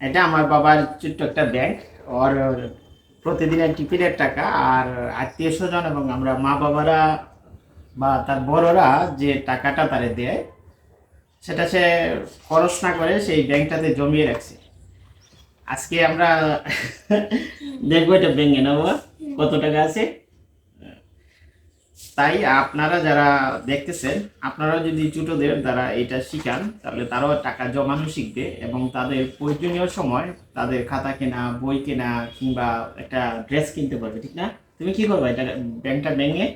এটা আমার বাবার ছোট্ট একটা ব্যাংক ওর প্রতিদিনের টিফিনের টাকা আর আত্মীয় স্বজন এবং আমরা মা বাবারা বা তার বড়রা যে টাকাটা তারে দেয়, সেটা সে খরচ না করে সেই ব্যাংকটাতে জমিয়ে রাখছে। আজকে আমরা দেখব এটা ব্যাংকে নেব। কত টাকা আছে? তাই আপনারা যারা দেখতেছেন আপনারা যদি ছোটদের দ্বারা এটা শিখান তাহলে তারাও টাকা জমানো শিখবে এবং তাদের প্রয়োজনীয় সময় তাদের খাতা কেনা বই কেনা কিংবা একটা ড্রেস কিনতে পারবে ঠিক না? তুমি কি করবে এটা ব্যাংকটা ভেঙে?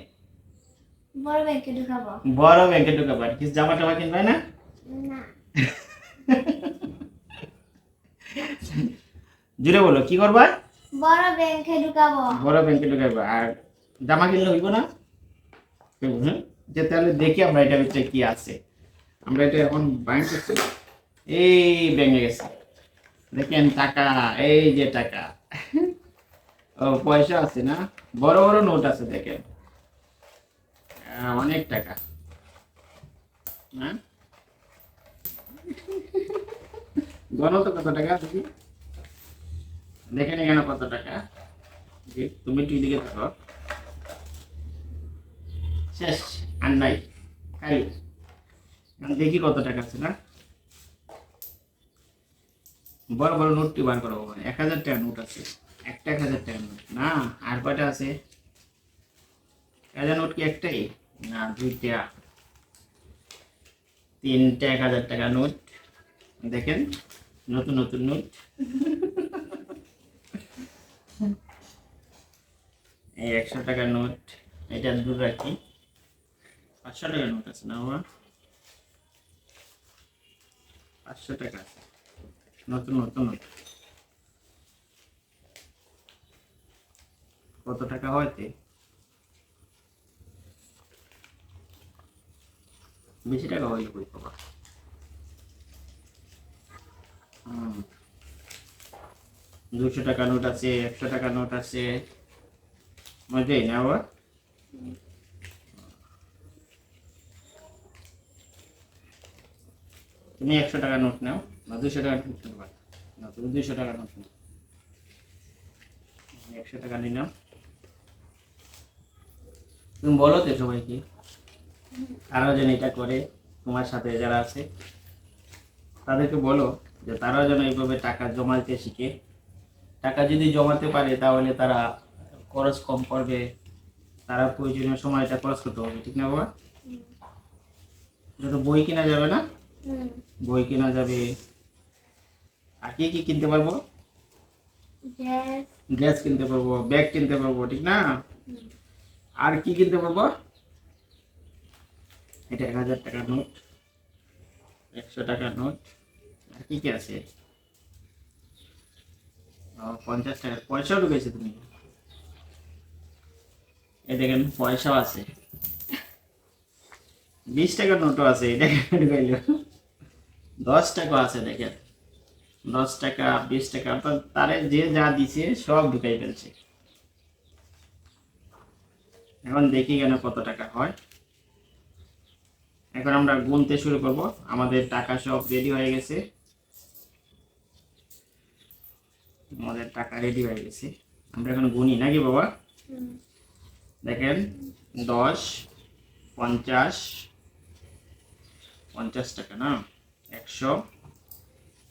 বড় ব্যাংকে ঢুকাবো। বড় ব্যাংকে ঢুকাবে। আর কিছু জামা টামা কিনবে না? জুড়ে বলো কি করবা? বড় ব্যাংকে ঢুকাবো। বড় ব্যাংকে ঢুকাবে। আর জামা কিনলে হইব না? যে তাহলে দেখি আমরা এটা ভিতরে কি আছে। আমরা এটা এখন ব্যাংক করছি। এই ব্যাংকে গেছে। দেখেন টাকা, এই যে টাকা। ও, পয়সা আছে না? বড় বড় নোট আছে দেখেন। অনেক টাকা। হ্যাঁ গণ তো কত টাকা দেখি দেখেন এখানে কত টাকা। তুমি একটু দিকে থাকো। শেষ আর নাই খালি দেখি কত টাকা আছে না? বড় বড় নোটটি বার করব এক হাজার টাকা নোট আছে। একটা এক হাজার টাকা নোট। না, আর কয়টা আছে? হাজার নোট কি একটাই? না, দুইটা। তিনটা এক হাজার টাকা নোট। দেখেন, নতুন নতুন নোট। এই একশো টাকার নোট। এটা দূর রাখি। পাঁচশো টাকার নোট আছে না বাবা পাঁচশো টাকা আছে। নতুন নতুন নোট কত টাকা হয়তে বেশি টাকা হইলে কই হুম। দুশো টাকা নোট আছে, একশো টাকা নোট আছে। মজাই না আবার তুমি একশো টাকা নোট নাও না দুশো টাকা নোট নেবা না, তুমি দুশো টাকা নোট নাও। একশো টাকা নাও। তুমি বলো তো সবাইকে, তারাও যেন এটা করে, তোমার সাথে যারা আছে, তাদেরকে বলো যে তারাও যেন এইভাবে টাকা জমাতে শিখে। টাকা যদি জমাতে পারে, তাহলে তারা খরচ কম করবে। তারা প্রয়োজনীয় সময় এটা খরচ করতে হবে ঠিক না বাবা? বই কেনা যাবে না? বই কেনা যাবে। আর কি কি কিনতে পারব? ড্রেস কিনতে পারব ব্যাগ কিনতে পারব ঠিক না? আর কি কিনতে পারব? এটা এক হাজার টাকার নোট। একশো টাকার নোট। আর কি কি আছে? পঞ্চাশ টাকার পয়সাও ঢুকেছে তুমি। এই দেখেন পয়সাও আছে। বিশ টাকার নোটও আছে এটা ঢুকাইল? দশ টাকা আছে দেখেন। দশ টাকা, বিশ টাকা অর্থাৎ তারে যে যা দিছে সব ঢুকাই ফেলছে। এখন দেখি কেন কত টাকা হয়। এখন আমরা গুনতে শুরু করব। আমাদের টাকা সব রেডি হয়ে গেছে। আমাদের টাকা রেডি হয়ে গেছে। আমরা এখন গুনি নাকি বাবা? দেখেন, দশ, পঞ্চাশ পঞ্চাশ টাকা না? একশো,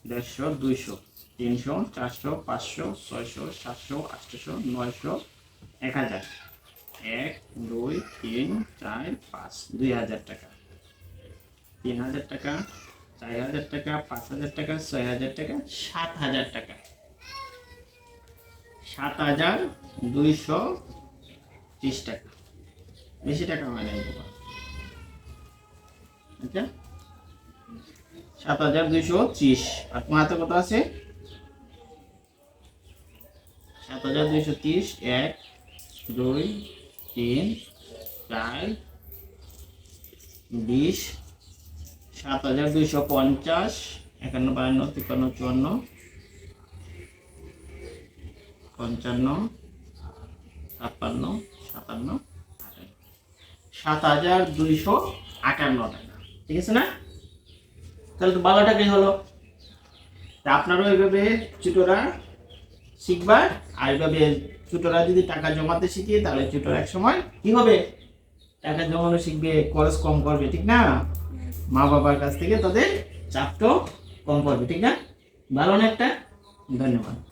দেড়শো, দুইশো, তিনশো, চারশো, পাঁচশো, ছয়শো, সাতশো, আটশো, নয়শো, এক হাজার। এক, দুই, তিন, চার, পাঁচ, দুই হাজার টাকা। তিন হাজার টাকা, চার হাজার টাকা, পাঁচ হাজার টাকা, ছয় হাজার টাকা, সাত হাজার টাকা। সাত হাজার দুইশো ত্রিশ টাকা। বেশি টাকা হয় নাই বাবা আচ্ছা? সাত হাজার দুইশো ত্রিশ। আর তোমার হাতে কত আছে? সাত হাজার দুইশো ত্রিশ, এক, দুই, তিন, চার, বিশ, সাত হাজার দুইশো পঞ্চাশ, একান্ন বায়ান্ন তিপ্পান্ন, চুয়ান্ন, পঞ্চান্ন, ছাপ্পান্ন, সাতান্ন সাত হাজার দুইশো আটান্ন টাকা। ঠিক আছে না? তাহলে তো ভালোটা কি হলো? তা আপনারাও এইভাবে ছোটরা শিখবা, আর এইভাবে ছোটরা যদি টাকা জমাতে শিখে, তাহলে ছোটরা এক সময় কি হবে? টাকা জমানো শিখবে, খরচ কম করবে, ঠিক না? মা বাবার কাছ থেকে তাদের চাপটাও কম করবে, ঠিক না? ভালো না একটা? ধন্যবাদ।